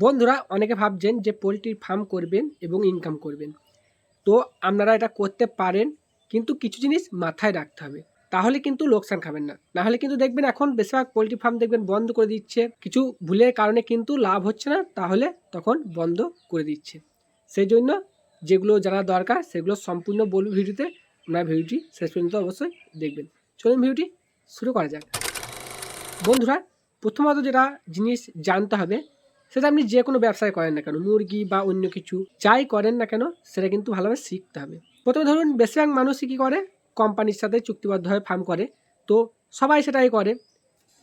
বন্ধুরা, অনেকে ভাবছেন যে পোলট্রির ফার্ম করবেন এবং ইনকাম করবেন। তো আপনারা এটা করতে পারেন, কিন্তু কিছু জিনিস মাথায় রাখতে হবে। তাহলে কিন্তু লোকসান খাবেন না। না হলে কিন্তু দেখবেন এখন বেশিরভাগ পোলট্রি ফার্ম দেখবেন বন্ধ করে দিচ্ছে। কিছু ভুলের কারণে কিন্তু লাভ হচ্ছে না, তাহলে তখন বন্ধ করে দিচ্ছে। সেই জন্য যেগুলো জানা দরকার, সেগুলো সম্পূর্ণ বলব ভিডিওতে। আপনার ভিডিওটি শেষ পর্যন্ত অবশ্যই দেখবেন। চলুন ভিডিওটি শুরু করা যাক। বন্ধুরা, প্রথমত যেটা জিনিস জানতে হবে সেটা আপনি যে কোনো ব্যবসায় করেন না কেন, মুরগি বা অন্য কিছু যাই করেন না কেন, সেটা কিন্তু ভালোভাবে শিখতে হবে। প্রথমে ধরুন, বেশিরভাগ মানুষই কী করে, কোম্পানির সাথে চুক্তিবদ্ধ হয়ে ফার্ম করে। তো সবাই সেটাই করে।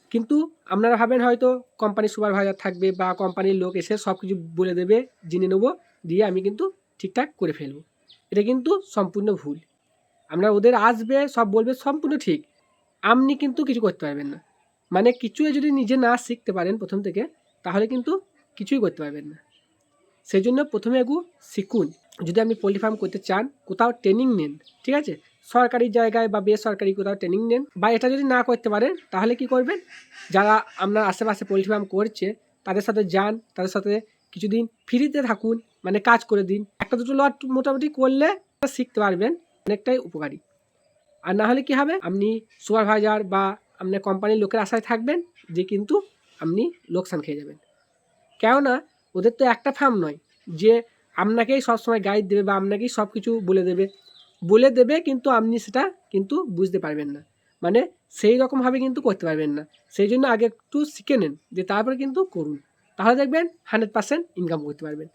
কিন্তু আপনারা ভাবেন হয়তো কোম্পানির সুপারভাইজার থাকবে বা কোম্পানির লোক এসে সব কিছু বলে দেবে, জেনে নেব, দিয়ে আমি কিন্তু ঠিকঠাক করে ফেলব। এটা কিন্তু সম্পূর্ণ ভুল। আপনার ওদের আসবে, সব বলবে, সম্পূর্ণ ঠিক। আপনি কিন্তু কিছু করতে পারবেন না। মানে কিছু যদি নিজে না শিখতে পারেন প্রথম থেকে, তাহলে কিন্তু কিছুই করতে পারবেন না। সেই জন্য প্রথমে একটু শিখুন, যদি আপনি পোলট্রি ফার্ম করতে চান, কোথাও ট্রেনিং নেন, ঠিক আছে? সরকারি জায়গায় বা বেসরকারি কোথাও ট্রেনিং নেন, বা এটা যদি না করতে পারেন, তাহলে কি করবেন? যারা আপনার আশেপাশে পোলট্রি ফার্ম করছে, তাদের সাথে যান, তাদের সাথে কিছুদিন ফ্রিতে থাকুন মানে কাজ করে দিন। একটা দুটো লট মোটামুটি করলে শিখতে পারবেন, অনেকটাই উপকারী। আর না হলে কি হবে? আপনি সুপারভাইজার বা আপনার কোম্পানির লোকের আশায় থাকবেন যে কিন্তু আপনি লোকসান খেয়ে যাবেন। কেননা ওদের তো একটা ফার্ম নয় যে আপনাকেই সবসময় গাইড দেবে বা আপনাকেই সব কিছু বলে দেবে। বলে দেবে কিন্তু আপনি সেটা কিন্তু বুঝতে পারবেন না। মানে সেই রকমভাবে কিন্তু করতে পারবেন না। সেই জন্য আগে একটু শিখে নেন যে তারপরে কিন্তু করুন। তাহলে দেখবেন হান্ড্রেড পার্সেন্ট ইনকাম করতে পারবেন।